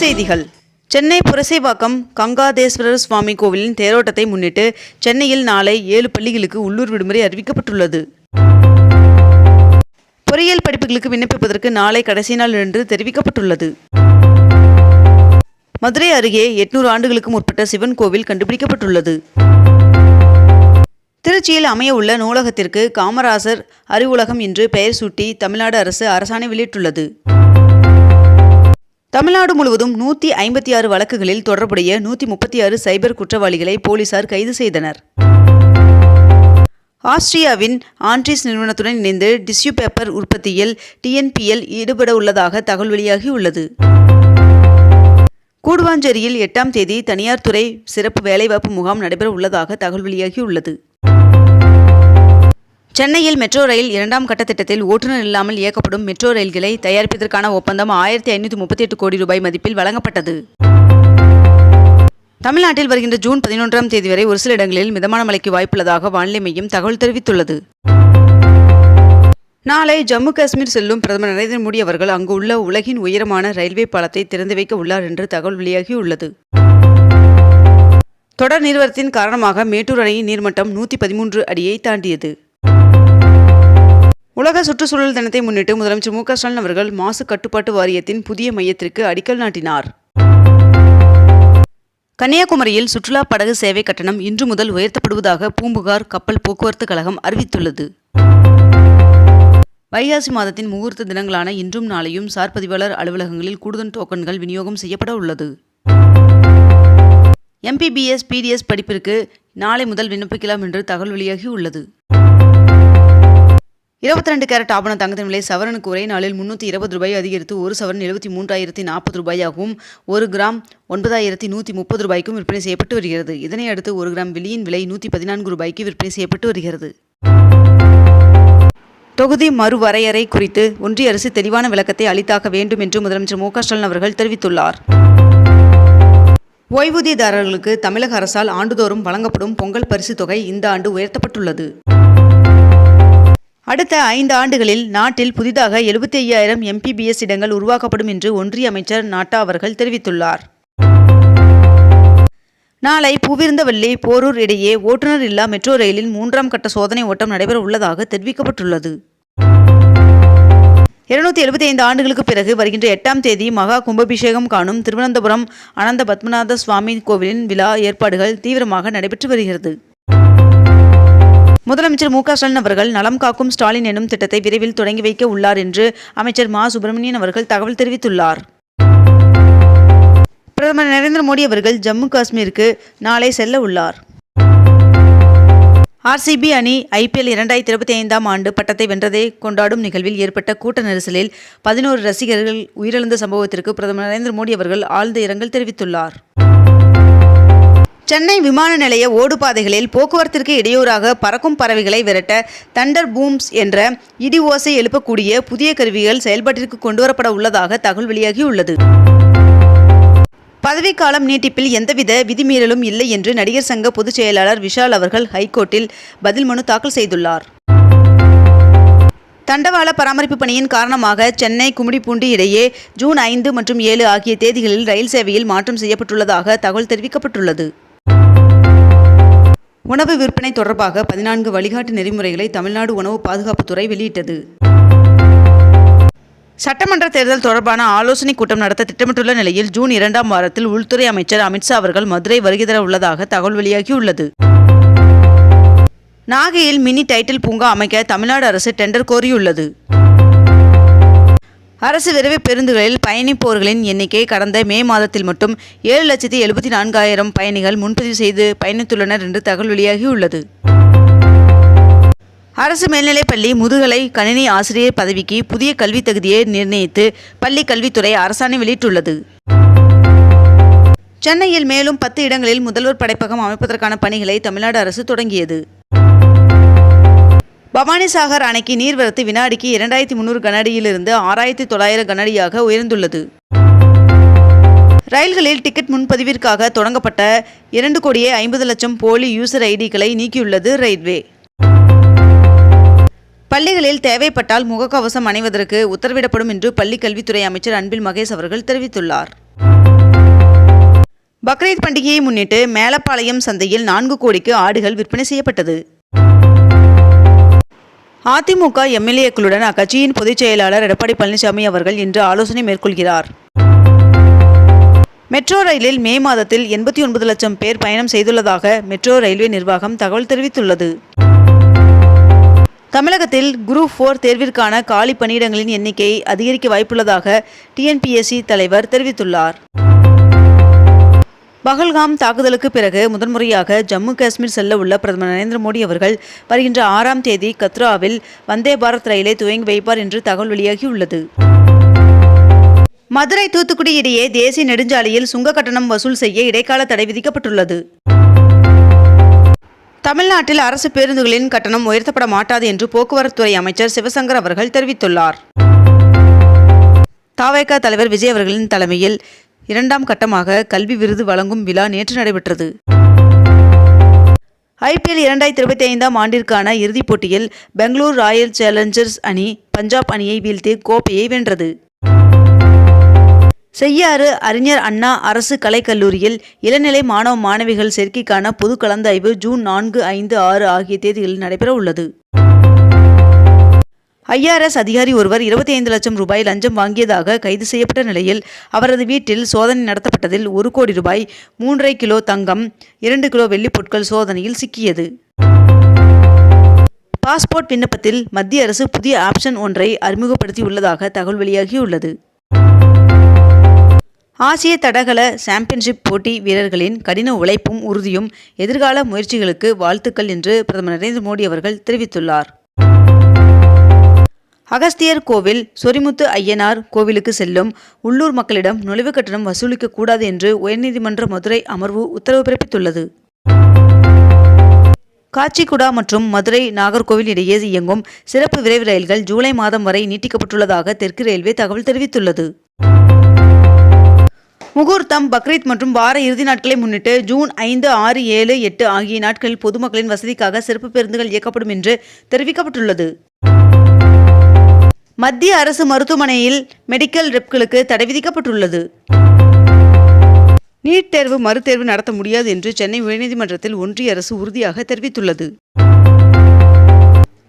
செய்திகள். சென்னை புரசைவாக்கம் கங்காதேஸ்வரர் சுவாமி கோவிலின் தேரோட்டத்தை முன்னிட்டு சென்னையில் நாளை ஏழு பள்ளிகளுக்கு உள்ளூர் விடுமுறை அறிவிக்கப்பட்டுள்ளது. பொறியியல் படிப்புகளுக்கு விண்ணப்பிப்பதற்கு நாளை கடைசி நாள் என்று தெரிவிக்கப்பட்டுள்ளது. மதுரை அருகே எட்நூறு ஆண்டுகளுக்கு முற்பட்ட சிவன் கோவில் கண்டுபிடிக்கப்பட்டுள்ளது. திருச்சியில் அமைய உள்ள நூலகத்திற்கு காமராசர் அறிவுலகம் என்று பெயர் சூட்டி தமிழ்நாடு அரசு அரசாணை வெளியிட்டுள்ளது. தமிழ்நாடு முழுவதும் நூற்றி ஐம்பத்தி ஆறு வழக்குகளில் தொடர்புடைய நூற்றி முப்பத்தி ஆறு சைபர் குற்றவாளிகளை போலீசார் கைது செய்தனர். ஆஸ்திரியாவின் ஆண்ட்ரிஸ் நிறுவனத்துடன் இணைந்து டிஷ்யூ பேப்பர் உற்பத்தியில் டிஎன்பிஎல் ஈடுபட உள்ளதாக தகவல் வெளியாகியுள்ளது கூடுவாஞ்சேரியில் எட்டாம் தேதி தனியார் துறை சிறப்பு வேலைவாய்ப்பு முகாம் நடைபெற உள்ளதாக தகவல் வெளியாகியுள்ளது சென்னையில் மெட்ரோ ரயில் இரண்டாம் கட்ட திட்டத்தில் ஓட்டுநர் இல்லாமல் இயக்கப்படும் மெட்ரோ ரயில்களை தயாரிப்பதற்கான ஒப்பந்தம் ஆயிரத்தி ஐநூற்றி முப்பத்தி எட்டு கோடி ரூபாய் மதிப்பில் வழங்கப்பட்டது. தமிழ்நாட்டில் வருகின்ற ஜூன் பதினொன்றாம் தேதி வரை ஒரு சில இடங்களில் மிதமான மழைக்கு வாய்ப்புள்ளதாக வானிலை மையம் தகவல் தெரிவித்துள்ளது. நாளை ஜம்மு காஷ்மீர் செல்லும் பிரதமர் நரேந்திர மோடி அவர்கள் அங்கு உள்ள உலகின் உயரமான ரயில்வே பாலத்தை திறந்து வைக்க உள்ளார் என்று தகவல் வெளியாகியுள்ளது தொடர் நீர்வரத்தின் காரணமாக மேட்டூர் அணையின் நீர்மட்டம் நூற்றி பதிமூன்று அடியை தாண்டியது. உலக சுற்றுச்சூழல் தினத்தை முன்னிட்டு முதலமைச்சர் மு க ஸ்டாலின் அவர்கள் மாசு கட்டுப்பாட்டு வாரியத்தின் புதிய மையத்திற்கு அடிக்கல் நாட்டினார். கன்னியாகுமரியில் சுற்றுலா படகு சேவை கட்டணம் இன்று முதல் உயர்த்தப்படுவதாக பூம்புகார் கப்பல் போக்குவரத்து கழகம் அறிவித்துள்ளது. வைகாசி மாதத்தின் முகூர்த்த தினங்களான இன்றும் நாளையும் சார் பதிவாளர் அலுவலகங்களில் கூடுதல் டோக்கன்கள் விநியோகம் செய்யப்பட உள்ளது. எம்பிபிஎஸ் பிடிஎஸ் படிப்பிற்கு நாளை முதல் விண்ணப்பிக்கலாம் என்று தகவல் வெளியாகி உள்ளது. இருபத்தி ரெண்டு கேரட் ஆபண தங்கத்தின் விலை சவரனுக்கு ஒரே நாளில் முன்னூற்றி இருபது ரூபாய் அதிகரித்து ஒரு சவரன் எழுபத்தி மூன்றாயிரத்தி நாற்பது ரூபாயாகவும் ஒரு கிராம் ஒன்பதாயிரத்தி நூற்றி முப்பது ரூபாய்க்கும் விற்பனை செய்யப்பட்டு வருகிறது. இதனை அடுத்து ஒரு கிராம் வெளியின் விலை நூற்றி பதினான்கு ரூபாய்க்கு விற்பனை செய்யப்பட்டு வருகிறது. தொகுதி மறுவரையறை குறித்து ஒன்றிய அரசு தெளிவான விளக்கத்தை அளித்தாக வேண்டும் என்று முதலமைச்சர் மு க ஸ்டாலின் அவர்கள் தெரிவித்துள்ளார். ஓய்வூதியதாரர்களுக்கு தமிழக அரசால் ஆண்டுதோறும் வழங்கப்படும் பொங்கல் பரிசு தொகை இந்த ஆண்டு உயர்த்தப்பட்டுள்ளது. அடுத்த ஐந்து ஆண்டுகளில் நாட்டில் புதிதாக எழுபத்தி ஐயாயிரம் எம்பிபிஎஸ் இடங்கள் உருவாக்கப்படும் என்று ஒன்றிய அமைச்சர் நாட்டா அவர்கள் தெரிவித்துள்ளார். நாளை பூவிருந்தவல்லி போரூர் இடையே ஓட்டுநர் இல்லா மெட்ரோ ரயிலின் மூன்றாம் கட்ட சோதனை ஓட்டம் நடைபெற உள்ளதாக தெரிவிக்கப்பட்டுள்ளது. இருநூத்தி எழுபத்தி ஐந்து ஆண்டுகளுக்கு பிறகு வருகின்ற எட்டாம் தேதி மகா கும்பாபிஷேகம் காணும் திருவனந்தபுரம் அனந்த பத்மநாத சுவாமி கோவிலின் விழா ஏற்பாடுகள் தீவிரமாக நடைபெற்று வருகிறது. முதலமைச்சர் மு க ஸ்டாலின் அவர்கள் நலம் காக்கும் ஸ்டாலின் எனும் திட்டத்தை விரைவில் தொடங்கி வைக்க உள்ளார் என்று அமைச்சர் மா சுப்பிரமணியன் அவர்கள் தகவல் தெரிவித்துள்ளார். பிரதமர் நரேந்திர மோடி அவர்கள் ஜம்மு காஷ்மீருக்கு நாளை செல்ல உள்ளார். ஆர்சிபி அணி ஐபிஎல் இரண்டாயிரத்தி இருபத்தி ஐந்தாம் ஆண்டு பட்டத்தை வென்றதை கொண்டாடும் நிகழ்வில் ஏற்பட்ட கூட்ட நெரிசலில் பதினோரு ரசிகர்கள் உயிரிழந்த சம்பவத்திற்கு பிரதமர் நரேந்திர மோடி அவர்கள் ஆழ்ந்த இரங்கல் தெரிவித்துள்ளார். சென்னை விமான நிலைய ஓடுபாதைகளில் போக்குவரத்திற்கு இடையூறாக பறக்கும் பறவைகளை விரட்ட தண்டர் பூம்ஸ் என்ற இடி ஓசை எழுப்பக்கூடிய புதிய கருவிகள் செயல்பாட்டிற்கு கொண்டுவரப்பட உள்ளதாக தகவல் வெளியாகியுள்ளது. பதவிக்காலம் நீட்டிப்பில் எந்தவித விதிமீறலும் இல்லை என்று நடிகர் சங்க பொதுச் செயலாளர் விஷால் அவர்கள் ஹைகோர்ட்டில் பதில் மனு தாக்கல் செய்துள்ளார். தண்டவாள பராமரிப்பு பணியின் காரணமாக சென்னை கும்மிடிப்பூண்டி இடையே ஜூன் ஐந்து மற்றும் ஏழு ஆகிய தேதிகளில் ரயில் சேவையில் மாற்றம் செய்யப்பட்டுள்ளதாக தகவல் தெரிவிக்கப்பட்டுள்ளது. உணவு விற்பனை தொடர்பாக பதினான்கு வழிகாட்டு நெறிமுறைகளை தமிழ்நாடு உணவு பாதுகாப்புத்துறை வெளியிட்டது. சட்டமன்ற தேர்தல் தொடர்பான ஆலோசனை கூட்டம் நடத்த திட்டமிட்டுள்ள நிலையில் ஜூன் இரண்டாம் வாரத்தில் உள்துறை அமைச்சர் அமித்ஷா அவர்கள் மதுரை வருகை தர உள்ளதாக தகவல் வெளியாகியுள்ளது. நாகையில் மினி டைட்டில் பூங்கா அமைக்க தமிழ்நாடு அரசு டெண்டர் கோரியுள்ளது. அரசு விரைவு பேருந்துகளில் பயணிப்போர்களின் எண்ணிக்கை கடந்த மே மாதத்தில் மட்டும் ஏழு லட்சத்தி எழுபத்தி நான்காயிரம் பயணிகள் முன்பதிவு செய்து பயணித்துள்ளனர் என்று தகவல் வெளியாகியுள்ளது. அரசு மேல்நிலைப்பள்ளி முதுகலை கணினி ஆசிரியர் பதவிக்கு புதிய கல்வித் தகுதியை நிர்ணயித்து பள்ளி கல்வித்துறை அரசாணை வெளியிட்டுள்ளது. சென்னையில் மேலும் பத்து இடங்களில் முதல்வர் படைப்பகம் அமைப்பதற்கான பணிகளை தமிழ்நாடு அரசு தொடங்கியது. பவானிசாகர் அணைக்கு நீர்வரத்து வினாடிக்கு இரண்டாயிரத்தி முந்நூறு கனஅடியிலிருந்து ஆறாயிரத்தி தொள்ளாயிரம் கனஅடியாக உயர்ந்துள்ளது. ரயில்களில் டிக்கெட் முன்பதிவிற்காக தொடங்கப்பட்ட இரண்டு கோடியே ஐம்பது லட்சம் போலி யூசர் ஐடிகளை நீக்கியுள்ளது ரயில்வே. பள்ளிகளில் தேவைப்பட்டால் முகக்கவசம் அணிவதற்கு உத்தரவிடப்படும் என்று பள்ளிக் கல்வித்துறை அமைச்சர் அன்பில் மகேஷ் அவர்கள் தெரிவித்துள்ளார். பக்ரீத் பண்டிகையை முன்னிட்டு மேலப்பாளையம் சந்தையில் நான்கு கோடிக்கு ஆடுகள் விற்பனை செய்யப்பட்டது. அதிமுக எம்எல்ஏக்களுடன் அக்கட்சியின் பொதுச் செயலாளர் எடப்பாடி பழனிசாமி அவர்கள் இன்று ஆலோசனை மேற்கொள்கிறார். மெட்ரோ ரயிலில் மே மாதத்தில் எண்பத்தி ஒன்பது லட்சம் பேர் பயணம் செய்துள்ளதாக மெட்ரோ ரயில்வே நிர்வாகம் தகவல் தெரிவித்துள்ளது. தமிழகத்தில் குரூப் ஃபோர் தேர்விற்கான காலி பணியிடங்களின் எண்ணிக்கை அதிகரிக்க வாய்ப்புள்ளதாக டிஎன்பிஎஸ்சி தலைவர் தெரிவித்துள்ளார். பகல்காம் தாக்குதலுக்கு பிறகு முதன்முறையாக ஜம்மு காஷ்மீர் செல்ல உள்ள பிரதமர் நரேந்திர மோடி அவர்கள் வருகின்ற ஆறாம் தேதி கத்ராவில் வந்தே பாரத் ரயிலை துவங்கி வைப்பார் என்று தகவல் வெளியாகியுள்ளது. மதுரை தூத்துக்குடி இடையே தேசிய நெடுஞ்சாலையில் சுங்க கட்டணம் வசூல் செய்ய இடைக்கால தடை விதிக்கப்பட்டுள்ளது. தமிழ்நாட்டில் அரசு பேருந்துகளின் கட்டணம் உயர்த்தப்பட மாட்டாது என்று போக்குவரத்துறை அமைச்சர் சிவசங்கர் அவர்கள் தெரிவித்துள்ளார். தாவேகா தலைவர் விஜய் அவர்களின் தலைமையில் இரண்டாம் கட்டமாக கல்வி விருது வழங்கும் விழா நேற்று நடைபெற்றது. ஐபிஎல் இரண்டாயிரத்தி இருபத்தி ஐந்தாம் ஆண்டிற்கான இறுதிப் போட்டியில் பெங்களூர் ராயல் சேலஞ்சர்ஸ் அணி பஞ்சாப் அணியை வீழ்த்தி கோப்பையை வென்றது. செய்யாறு அறிஞர் அண்ணா அரசு கலைக்கல்லூரியில் இளநிலை மாணவ மாணவிகள் சேர்க்கைக்கான பொது கலந்தாய்வு ஜூன் நான்கு ஐந்து ஆறு ஆகிய தேதிகளில் நடைபெற உள்ளது ஐஆர்எஸ் அதிகாரி ஒருவர் இருபத்தி ஐந்து லட்சம் ரூபாய் லஞ்சம் வாங்கியதாக கைது செய்யப்பட்ட நிலையில் அவரது வீட்டில் சோதனை நடத்தப்பட்டதில் ஒரு கோடி ரூபாய் மூன்றரை கிலோ தங்கம் இரண்டு கிலோ வெள்ளிப் பொருட்கள் சோதனையில் சிக்கியது. பாஸ்போர்ட் விண்ணப்பத்தில் மத்திய அரசு புதிய ஆப்ஷன் ஒன்றை அறிமுகப்படுத்தியுள்ளதாக தகவல் வெளியாகியுள்ளது. ஆசிய தடகள சாம்பியன்ஷிப் போட்டி வீரர்களின் கடின உழைப்பும் உறுதியும் எதிர்கால முயற்சிகளுக்கு வாழ்த்துக்கள் என்று பிரதமர் நரேந்திர மோடி அவர்கள் தெரிவித்துள்ளார். அகஸ்தியர் கோவில் சொரிமுத்து ஐயனார் கோவிலுக்கு செல்லும். உள்ளூர் மக்களிடம் நுழைவு கட்டணம் வசூலிக்க கூடாது என்று உயர்நீதிமன்ற மதுரை அமர்வு உத்தரவு பிறப்பித்துள்ளது. காச்சிகுடா மற்றும் மதுரை நாகர்கோவில் இடையே இயங்கும் சிறப்பு விரைவு ரயில்கள் ஜூலை மாதம் வரை நீட்டிக்கப்பட்டுள்ளதாக தெற்கு ரயில்வே தகவல் தெரிவித்துள்ளது. முகூர்த்தம் பக்ரீத் மற்றும் வார இறுதி நாட்களை முன்னிட்டு ஜூன் ஐந்து ஆறு ஏழு எட்டு ஆகிய நாட்களில் பொதுமக்களின் வசதிக்காக சிறப்பு பேருந்துகள் இயக்கப்படும் என்று தெரிவிக்கப்பட்டுள்ளது. மத்திய அரசு மருத்துவமனையில் மெடிக்கல் ரெப்களுக்கு தடை விதிக்கப்பட்டுள்ளது. நீட் தேர்வு மறுதேர்வு நடத்த முடியாது என்று சென்னை உயர்நீதிமன்றத்தில் ஒன்றிய அரசு உறுதியாக தெரிவித்துள்ளது.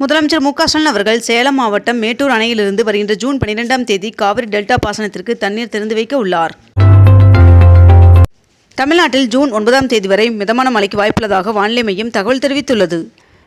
முதலமைச்சர் மு ஸ்டாலின் அவர்கள் சேலம் மாவட்டம் மேட்டூர் அணையிலிருந்து வருகின்ற ஜூன் பனிரெண்டாம் தேதி காவிரி டெல்டா பாசனத்திற்கு தண்ணீர் திறந்து வைக்க உள்ளார். தமிழ்நாட்டில் ஜூன் ஒன்பதாம் தேதி வரை மிதமான மழைக்கு வாய்ப்புள்ளதாக வானிலை மையம் தகவல் தெரிவித்துள்ளது.